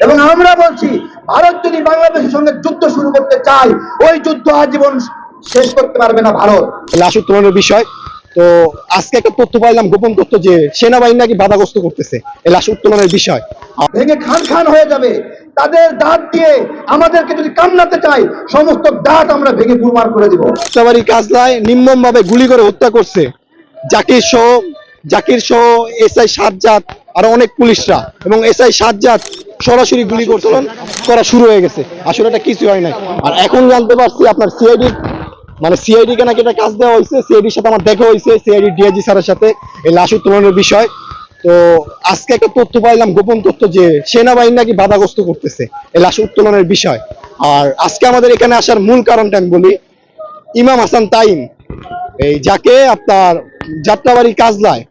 এবং আমরা বলছি ভারত যদি বাংলাদেশের সঙ্গে যুদ্ধ শুরু করতে চায় ওই যুদ্ধ আজীবন শেষ করতে পারবে না ভারত। লাশ উত্তোলনের বিষয় তো আজকে একটা তথ্য পাইলাম গোপন তথ্য যে সেনাবাহিনী নাকি বাধাগ্রস্ত করতেছে। এই লাশ উত্তোলনের বিষয়। ভেঙে খান খান হয়ে যাবে। তাদের দাঁত দিয়ে আমাদেরকে যদি কামড়াতে চাই সমস্ত দাঁত আমরা ভেঙে গুরমার করে দিব। সবারই কাজলায় নির্মম ভাবে গুলি করে হত্যা করছে। জাকির সহ জাকির সহ এসআই সাজ্জাদ আরও অনেক পুলিশরা। এবং এসআই সাজ্জাদ সরাসরি গুলি করছিলেন, করা শুরু হয়ে গেছে। আসলে এটা কিছু হয় নাই। আর এখন জানতে পারছি আপনার সিআইডি মানে সিআইডি কে নাকি একটা কাজ দেওয়া হয়েছে। সিআইডির সাথে আমার দেখা হয়েছে সিআইডি ডিআইজি স্যারের সাথে এই লাশ উত্তোলনের বিষয়। তো আজকে একটা তথ্য পাইলাম, গোপন তথ্য যে সেনাবাহিনী নাকি বাধাগ্রস্ত করতেছে এই লাশ উত্তোলনের বিষয়। আর আজকে আমাদের এখানে আসার মূল কারণটা আমি বলি, ইমাম হাসান তাইম, এই যাকে আপনার যাত্রাবাড়ি কাজলায়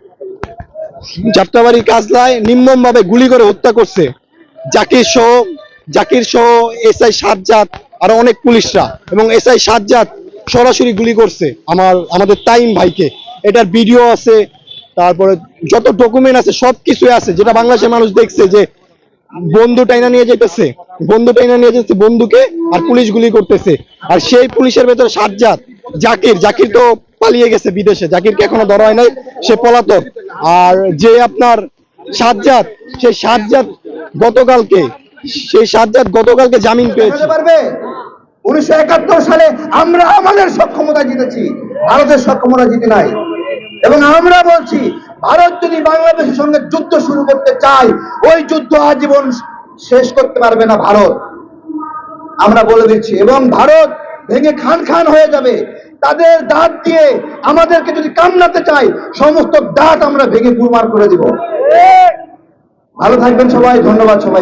যাত্রাবাড়ি কাজলায় নির্মম ভাবে গুলি করে হত্যা করছে জাকির সহ জাকির সহ এসআই সাজ্জাদ আরও অনেক পুলিশরা। এবং এসআই সাজ্জাদ সরাসরি গুলি করছে আমার, আমাদের তাইম ভাইকে। এটার ভিডিও আছে, তারপরে যত ডকুমেন্ট আছে সব কিছু আছে, যেটা বাংলাদেশের মানুষ দেখছে যে বন্ধু টাইনা নিয়ে যেতেছে। বন্ধু টাইনা নিয়ে যেতেছে বন্ধুকে আর পুলিশ গুলি করতেছে। আর সেই পুলিশের ভেতরে সাজ্জাদ, জাকির জাকির তো পালিয়ে গেছে বিদেশে। জাকিরকে এখনও ধরা হয় নাই, সে পলাতক। আর যে আপনার সাজ্জাদ, সেই সাজ্জাদ গতকালকে সেই সাজ্জাদ গতকালকে জামিন পেয়েছে। পারবে? উনিশশো একাত্তর সালে আমরা আমাদের সক্ষমতা জিতেছি। ভারতের সক্ষমতা জিতে নাই। এবং আমরা বলছি ভারত যদি বাংলাদেশের সঙ্গে যুদ্ধ শুরু করতে চায় ওই যুদ্ধ আজীবন শেষ করতে পারবে না ভারত। আমরা বলে দিচ্ছি এবং ভারত ভেঙে খান খান হয়ে যাবে। তাদের দাঁত দিয়ে আমাদেরকে যদি কামড়াতে চায় সমস্ত দাঁত আমরা ভেঙে গুরমার করে দিব। ভালো থাকবেন সবাই ধন্যবাদ সবাই